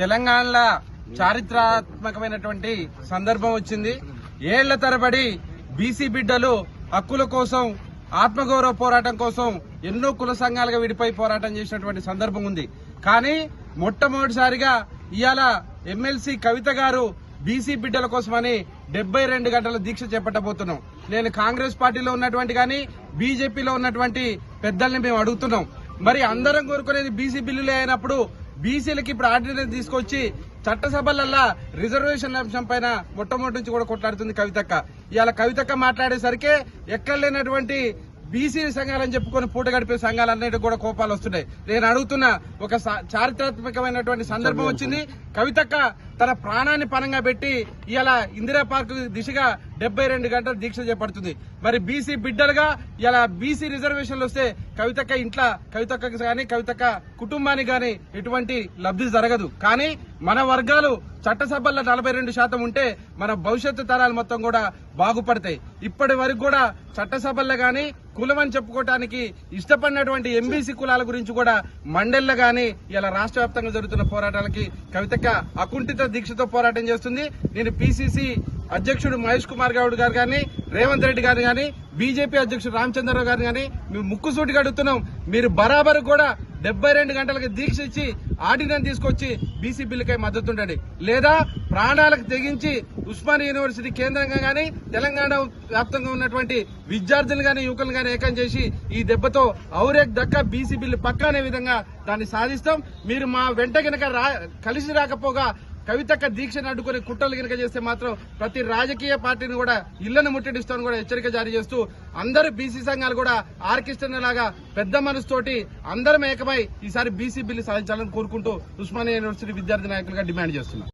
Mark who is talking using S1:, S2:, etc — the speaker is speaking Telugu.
S1: తెలంగాణలో చారిత్రాత్మకమైనటువంటి సందర్భం వచ్చింది. ఏళ్ళ తరబడి బీసీ బిడ్డలు హక్కుల కోసం ఆత్మగౌరవ పోరాటం కోసం ఎన్నో కుల సంఘాలుగా విడిపోయి పోరాటం చేసినటువంటి సందర్భం ఉంది. కానీ మొట్టమొదటిసారిగా ఇవాళ ఎమ్మెల్సీ కవిత గారు బీసీ బిడ్డల కోసమని డెబ్బై రెండు గంటల దీక్ష చేపట్టబోతున్నాం. నేను కాంగ్రెస్ పార్టీలో ఉన్నటువంటి కానీ బీజేపీలో ఉన్నటువంటి పెద్దల్ని మేము అడుగుతున్నాం. మరి అందరం కోరుకునేది బీసీ బిల్లులే అయినప్పుడు బీసీలకి ఇప్పుడు ఆర్డినెన్స్ తీసుకొచ్చి చట్టసభలల్లా రిజర్వేషన్ అంశం పైన మొట్టమొదటి నుంచి కూడా కొట్లాడుతుంది కవితక్క. ఇవాళ కవితక్క మాట్లాడేసరికి ఎక్కడ లేనటువంటి బీసీ సంఘాలని చెప్పుకొని పూట గడిపే సంఘాలన్నిటి కూడా కోపాలు వస్తున్నాయి. నేను అడుగుతున్న ఒక చారిత్రాత్మకమైనటువంటి సందర్భం వచ్చింది. కవితక్క తన ప్రాణాన్ని పనంగా పెట్టి ఇలా ఇందిరా పార్క్ దిశగా డెబ్బై రెండు గంటలు దీక్ష చేపడుతుంది. మరి బీసీ బిడ్డలుగా ఇలా బీసీ రిజర్వేషన్లు వస్తే కవితక్క ఇంట్లో కవితక్క కానీ కవితక్క కుటుంబానికి కానీ ఎటువంటి లబ్ధి జరగదు. కానీ మన వర్గాలు చట్టసభల్లో నలభై రెండు శాతం ఉంటే మన భవిష్యత్తు తరాలు మొత్తం కూడా బాగుపడతాయి. ఇప్పటి వరకు కూడా చట్టసభల్లో కానీ కులం అని చెప్పుకోవటానికి ఇష్టపడినటువంటి ఎంబీసీ కులాల గురించి కూడా మండలిలో కానీ ఇలా రాష్ట్ర వ్యాప్తంగా జరుగుతున్న పోరాటాలకి కవితక్క అకుంఠిత దీక్షతో పోరాటం చేస్తుంది. నేను పిసిసి అధ్యక్షుడు మహేష్ కుమార్ గౌడ్ గారు కానీ రేవంత్ రెడ్డి గారు కానీ బీజేపీ అధ్యక్షుడు రామచంద్రరావు గారు కానీ మేము ముక్కుసూటిగా అడుగుతున్నాం. మీరు బరాబర్ కూడా డెబ్బై రెండు గంటలకు దీక్ష ఇచ్చి ఆర్డినెన్స్ తీసుకొచ్చి బీసీ బిల్లుకై మద్దతు ఉండండి లేదా ప్రాణాలకు తెగించి ఉస్మానియా యూనివర్సిటీ కేంద్రంగా కానీ తెలంగాణ వ్యాప్తంగా ఉన్నటువంటి విద్యార్థులు కానీ యువకులు కానీ ఏకం చేసి ఈ దెబ్బతో ఔరేక్ దక్క బీసీ బిల్లు పక్క అనే విధంగా దాన్ని సాధిస్తాం. మీరు మా వెంట గనక రా- కలిసి రాకపోగా కవితక్క దీక్షను అడ్డుకుని కుట్రలు గినక చేస్తే మాత్రం ప్రతి రాజకీయ పార్టీని కూడా ఇళ్ళను ముట్టడిస్తామని కూడా హెచ్చరిక జారీ చేస్తూ అందరు బీసీ సంఘాలు కూడా ఆర్కెస్ట్రా లాగా పెద్ద మనసుతోటి అందరం ఏకమై ఈసారి బీసీ బిల్లు సాధించాలని కోరుకుంటూ ఉస్మానియా యూనివర్సిటీ విద్యార్థి నాయకులుగా డిమాండ్ చేస్తున్నారు.